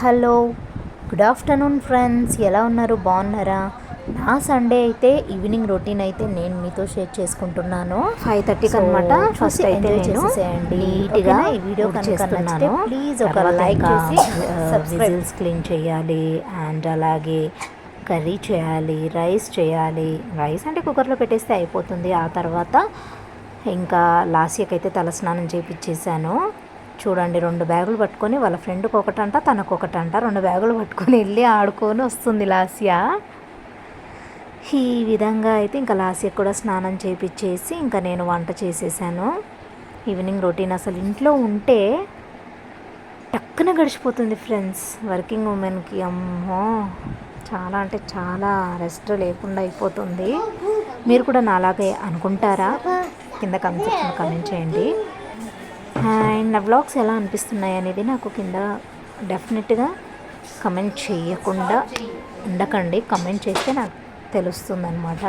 Hello good afternoon friends ఎలా ఉన్నారు? బాగున్నారా? నా సండే అయితే ఈవినింగ్ రొటీన్ అయితే నేను మీతో షేర్ చేసుకుంటున్నాను. ఫైవ్ థర్టీకి అనమాట ఫస్ట్ అయితే నేను. నీట్గా? ఈ వీడియో చేస్తున్నాను. please ఒక like చేసి subscribe. విజిల్స్ క్లీన్ చేయాలి. అండ్ అలాగే కర్రీ చేయాలి రైస్ చేయాలి. రైస్ అంటే కుక్కర్లో పెట్టేస్తే అయిపోతుంది. ఆ తర్వాత ఇంకా లాస్యకి అయితే తలస్నానం చేపించేసాను చూడండి రెండు బ్యాగులు పట్టుకొని వాళ్ళ ఫ్రెండ్కి ఒకటంట తనకు ఒకటంట రెండు బ్యాగులు పట్టుకొని వెళ్ళి ఆడుకొని వస్తుంది లాసియా. ఈ విధంగా అయితే ఇంకా లాసియా కూడా స్నానం చేపించేసి ఇంకా నేను వంట చేసేసాను. ఈవినింగ్ రొటీన్ అసలు ఇంట్లో ఉంటే టక్కున గడిచిపోతుంది ఫ్రెండ్స్ వర్కింగ్ ఉమెన్కి. అమ్మో! చాలా అంటే చాలా రెస్ట్ లేకుండా అయిపోతుంది. మీరు కూడా నాలాగే అనుకుంటారా? కింద కమెంట్ సెక్షన్ కమెంట్ చేయండి. అండ్ నా బ్లాగ్స్ ఎలా అనిపిస్తున్నాయి అనేది నాకు కింద డెఫినెట్గా కమెంట్ చేయకుండా ఉండకండి. కమెంట్ చేస్తే నాకు తెలుస్తుంది అనమాట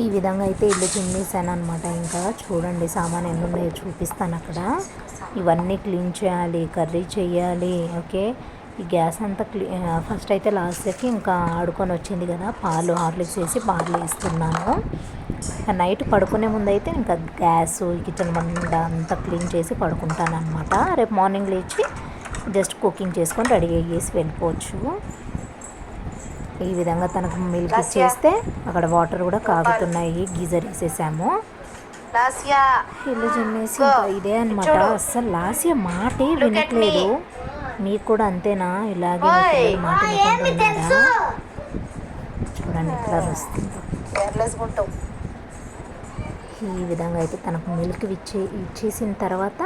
ఈ విధంగా అయితే ఇల్లు చిమ్మేసాను అనమాట ఇంకా. చూడండి సామాన్ ఎన్ని ఉన్నాయో చూపిస్తాను అక్కడ. ఇవన్నీ క్లీన్ చేయాలి కర్రీ చేయాలి ఓకే? ఈ గ్యాస్ అంతా క్లీ ఫస్ట్ అయితే లాస్ట్కి ఇంకా ఆడుకొని వచ్చింది కదా పాలు హార్లిక్స్ వేసి పాలు వేస్తున్నాను. నైట్ పడుకునే ముందు అయితే ఇంకా గ్యాస్ కిచెన్ బండ అంతా క్లీన్ చేసి పడుకుంటాను అనమాట రేపు మార్నింగ్ లేచి జస్ట్ కుకింగ్ చేసుకొని రెడీ అయ్యేసి వెళ్ళిపోవచ్చు. ఈ విధంగా తనకు మిల్క్ ఇచ్చేస్తే అక్కడ వాటర్ కూడా కాగుతున్నాయి. గీజర్ వేసేసాము. ఇల్లు ఇంకా ఇదే అనమాట అస్సలు లాస్య మాటే వినట్లేదు. మీకు కూడా అంతేనా? ఇలాగే మాట చూడండి ఎట్లా వస్తుందో. ఈ విధంగా అయితే తనకు మిల్క్ ఇచ్చే ఇచ్చేసిన తర్వాత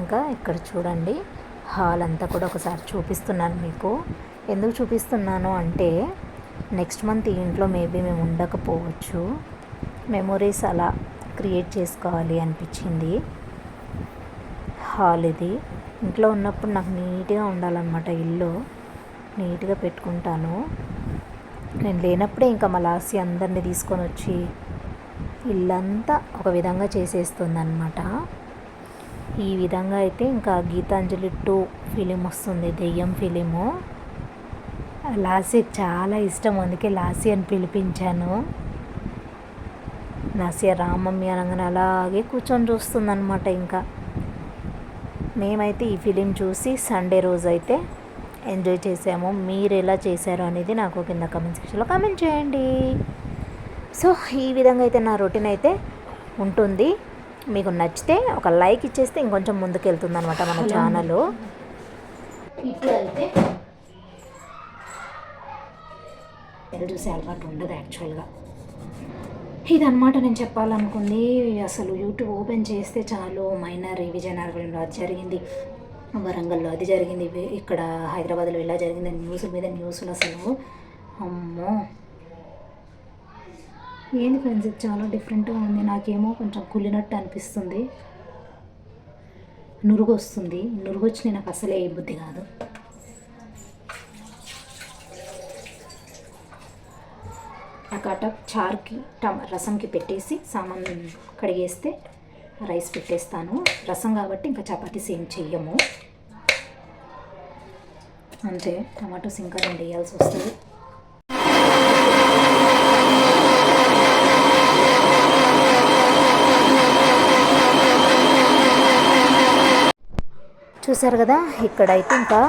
ఇంకా ఇక్కడ చూడండి. హాల్ అంతా కూడా ఒకసారి చూపిస్తున్నాను మీకు. ఎందుకు చూపిస్తున్నాను అంటే నెక్స్ట్ మంత్ ఈ ఇంట్లో మేబీ మేము ఉండకపోవచ్చు. మెమొరీస్ అలా క్రియేట్ చేసుకోవాలి అనిపించింది. హాల్ ఇది. ఇంట్లో ఉన్నప్పుడు నాకు నీట్గా ఉండాలన్నమాట ఇల్లు. నీట్గా పెట్టుకుంటాను. నేను లేనప్పుడే ఇంకా మా లాసి అందరినీ తీసుకొని వచ్చి ఇల్లంతా ఒక విధంగా చేసేస్తుంది అనమాట ఈ విధంగా అయితే ఇంకా గీతాంజలి టూ ఫిలిం వస్తుంది దెయ్యం ఫిలిము. లాసి చాలా ఇష్టం అందుకే లాసి అని పిలిపించాను. లాసియా రామమ్మి అనగానే అలాగే కూర్చొని చూస్తుందన్నమాట ఇంకా. మేమైతే ఈ ఫిలిం చూసి సండే రోజు అయితే ఎంజాయ్ చేసాము. మీరు ఎలా చేశారు అనేది నాకు కింద కమెంట్ సెక్షన్లో కామెంట్ చేయండి. సో ఈ విధంగా అయితే నా రొటీన్ అయితే ఉంటుంది. మీకు నచ్చితే ఒక లైక్ ఇచ్చేస్తే ఇంకొంచెం ముందుకు వెళ్తుంది అనమాట మన ఛానల్. ఇప్పుడైతే ఎదురు చూసే అలవాటు ఉండదు యాక్చువల్గా. ఇదన్నమాట నేను చెప్పాలనుకుంది అసలు యూట్యూబ్ ఓపెన్ చేస్తే చాలు మైనర్ విజయనగరంలో అది జరిగింది వరంగల్లో అది జరిగింది ఇక్కడ హైదరాబాద్లో ఇలా జరిగింది న్యూస్ మీద న్యూస్లు అసలు. అమ్మో! ఏంది ఫ్రెండ్స్ ఇది చాలా డిఫరెంట్గా ఉంది. నాకేమో కొంచెం కుళ్ళినట్టు అనిపిస్తుంది. నురుగు వస్తుంది నురుగు వచ్చి నాకు అసలే ఏ బుద్ధి కాదు. ఆ కట చారుకి టమ రసంకి పెట్టేసి సామాన్ కడిగేస్తే రైస్ పెట్టేస్తాను. రసం కాబట్టి ఇంకా చపాతీస్ ఏం చెయ్యము. అంతే. టమాటోస్ ఇంకా రెండు వేయాల్సి వస్తుంది. చూసారు కదా ఇక్కడైతే ఇంకా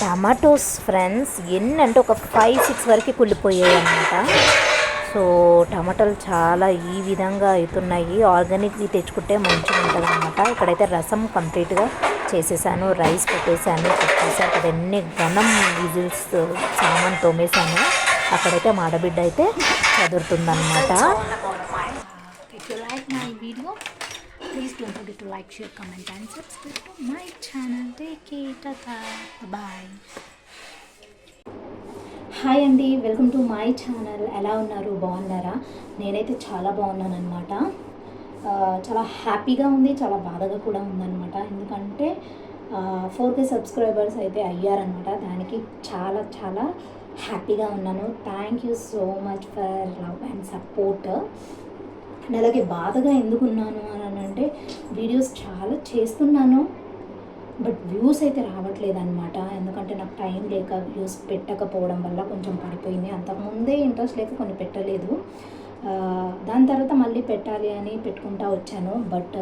టమాటోస్ ఫ్రెండ్స్ ఎన్ని అంటే ఒక ఫైవ్ సిక్స్ వరకు కుళ్ళిపోయాయి అన్నమాట. సో టమాటాలు చాలా ఈ విధంగా అవుతున్నాయి. ఆర్గానిక్వి తెచ్చుకుంటే మంచిగా ఉంటుంది అనమాట ఇక్కడైతే రసం కంప్లీట్గా చేసేసాను రైస్ పెట్టేసాను పెట్టేసి అక్కడ ఎన్ని ఘనం విజిల్స్ సామాన్ తోమేసాను. అక్కడైతే మాడబిడ్డ అయితే చదువుతుందన్నమాట If you like my video, please don't forget to like, share, comment and subscribe to my channel. Take care. Tata. Bye. Hi అండి వెల్కమ్ టు మై ఛానల్ ఎలా ఉన్నారు బాగున్నారా నేనైతే చాలా బాగున్నాను అనమాట చాలా హ్యాపీగా ఉంది చాలా బాధగా కూడా ఉందన్నమాట ఎందుకంటే ఫోర్ కే సబ్స్క్రైబర్స్ అయితే అయ్యారనమాట దానికి చాలా చాలా హ్యాపీగా ఉన్నాను thank you so much for love and support and అలాగే బాధగా ఎందుకున్నాను అని అంటే వీడియోస్ చాలా చేస్తున్నాను. బట్ వ్యూస్ అయితే రావట్లేదు అనమాట ఎందుకంటే నాకు టైం లేక వ్యూస్ పెట్టకపోవడం వల్ల కొంచెం పడిపోయింది. అంతకుముందే ఇంట్రెస్ట్ లేక కొన్ని పెట్టలేదు. దాని తర్వాత మళ్ళీ పెట్టాలి అని పెట్టుకుంటా వచ్చాను. బట్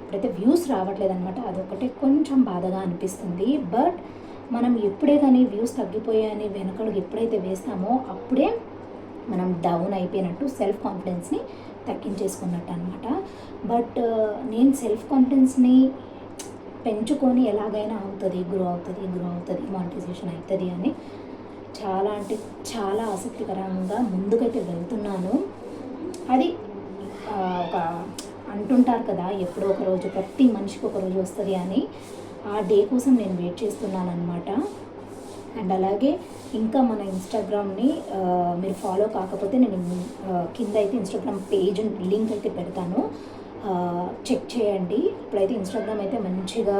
ఇప్పుడైతే వ్యూస్ రావట్లేదు అనమాట అదొకటి కొంచెం బాధగా అనిపిస్తుంది. బట్ మనం ఎప్పుడే కానీ వ్యూస్ తగ్గిపోయాయని వెనకడుగు ఎప్పుడైతే వేస్తామో అప్పుడే మనం డౌన్ అయిపోయినట్టు సెల్ఫ్ కాన్ఫిడెన్స్ని తగ్గించేసుకున్నట్టు అనమాట బట్ నేను సెల్ఫ్ కాన్ఫిడెన్స్ని పెంచుకొని ఎలాగైనా అవుతుంది గ్రో అవుతుంది గ్రో అవుతుంది మానిటైజేషన్ అవుతుంది అని చాలా అంటే చాలా ఆసక్తికరంగా ముందుకైతే వెళ్తున్నాను. అది ఒక అంటుంటారు కదా ఎప్పుడో ఒక రోజు ప్రతి మనిషికి ఒక రోజు వస్తుంది అని. ఆ డే కోసం నేను వెయిట్ చేస్తున్నాను అనమాట అండ్ అలాగే ఇంకా మన ఇన్స్టాగ్రామ్ని మీరు ఫాలో కాకపోతే నేను కింద అయితే ఇన్స్టాగ్రామ్ పేజ్ లింక్ అయితే పెడతాను. చెక్ చేయండి. ఇప్పుడైతే ఇన్స్టాగ్రామ్ అయితే మంచిగా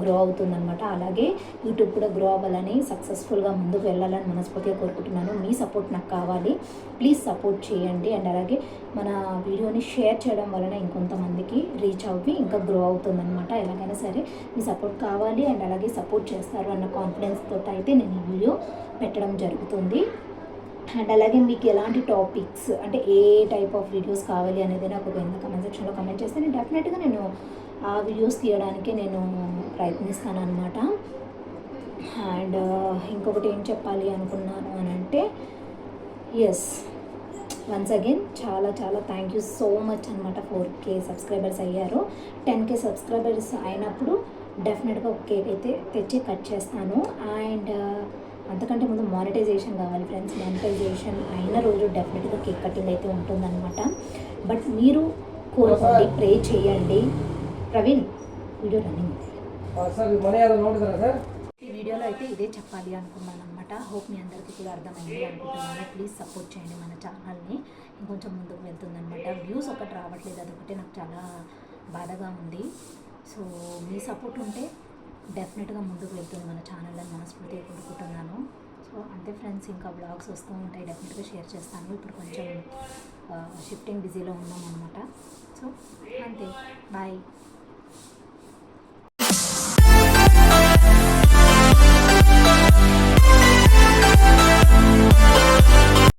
గ్రో అవుతుందన్నమాట. అలాగే యూట్యూబ్ కూడా గ్రో అవ్వాలని సక్సెస్ఫుల్గా ముందుకు వెళ్ళాలని మనస్ఫూర్తిగా కోరుకుంటున్నాను. మీ సపోర్ట్ నాకు కావాలి. ప్లీజ్ సపోర్ట్ చేయండి. అండ్ అలాగే మన వీడియోని షేర్ చేయడం వలన ఇంకొంతమందికి రీచ్ అవ్వి ఇంకా గ్రో అవుతుందన్నమాట. ఎలాగైనా సరే మీ సపోర్ట్ కావాలి. అండ్ అలాగే సపోర్ట్ చేస్తారు అన్న కాన్ఫిడెన్స్ తోటి అయితే నేను ఈ వీడియో పెట్టడం జరుగుతుంది. అండ్ అలాగే మీకు ఎలాంటి టాపిక్స్ అంటే ఏ టైప్ ఆఫ్ వీడియోస్ కావాలి అనేది నాకు కింద కమెంట్ సెక్షన్లో కమెంట్ చేస్తే నేను డెఫినెట్గా నేను ఆ వీడియోస్ తీయడానికి నేను ప్రయత్నిస్తాను అనమాట అండ్ ఇంకొకటి ఏం చెప్పాలి అనుకున్నాను అని అంటే ఎస్ వన్స్ అగైన్ చాలా చాలా థ్యాంక్ యూ సో మచ్ అనమాట ఫోర్ కే సబ్స్క్రైబర్స్ అయ్యారు. టెన్ కే సబ్స్క్రైబర్స్ అయినప్పుడు డెఫినెట్గా ఒక కేక్ అయితే తెచ్చి కట్ చేస్తాను. అండ్ అంతకంటే ముందు మానిటైజేషన్ కావాలి ఫ్రెండ్స్ మానిటైజేషన్ అయిన రోజు డెఫినెట్గా కేక్ కటింగ్ అయితే ఉంటుందన్నమాట. బట్ మీరు కోరుకోండి ప్రే చేయండి. ప్రవీణ్ వీడియో రన్నింగ్ వీడియోలో అయితే ఇదే చెప్పాలి అనుకున్నాను అనమాట హోప్ మీ అందరికీ కూడా అర్థమైంది అనుకుంటున్నాను. ప్లీజ్ సపోర్ట్ చేయండి మన ఛానల్ని ఇంకొంచెం ముందుకు వెళ్తుందనమాట వ్యూస్ ఒకటి రావట్లేదు అదొకటి నాకు చాలా బాధగా ఉంది. సో మీ సపోర్ట్ ఉంటే డెఫినెట్గా ముందుకు వెళ్తుంది మన ఛానల్ అని మనస్ఫూర్తిగా కోరుకుంటున్నాను. సో అంతే ఫ్రెండ్స్ ఇంకా బ్లాగ్స్ వస్తూ ఉంటాయి. డెఫినెట్గా షేర్ చేస్తాను. ఇప్పుడు కొంచెం షిఫ్టింగ్ బిజీలో ఉన్నాం అనమాట సో అంతే. బాయ్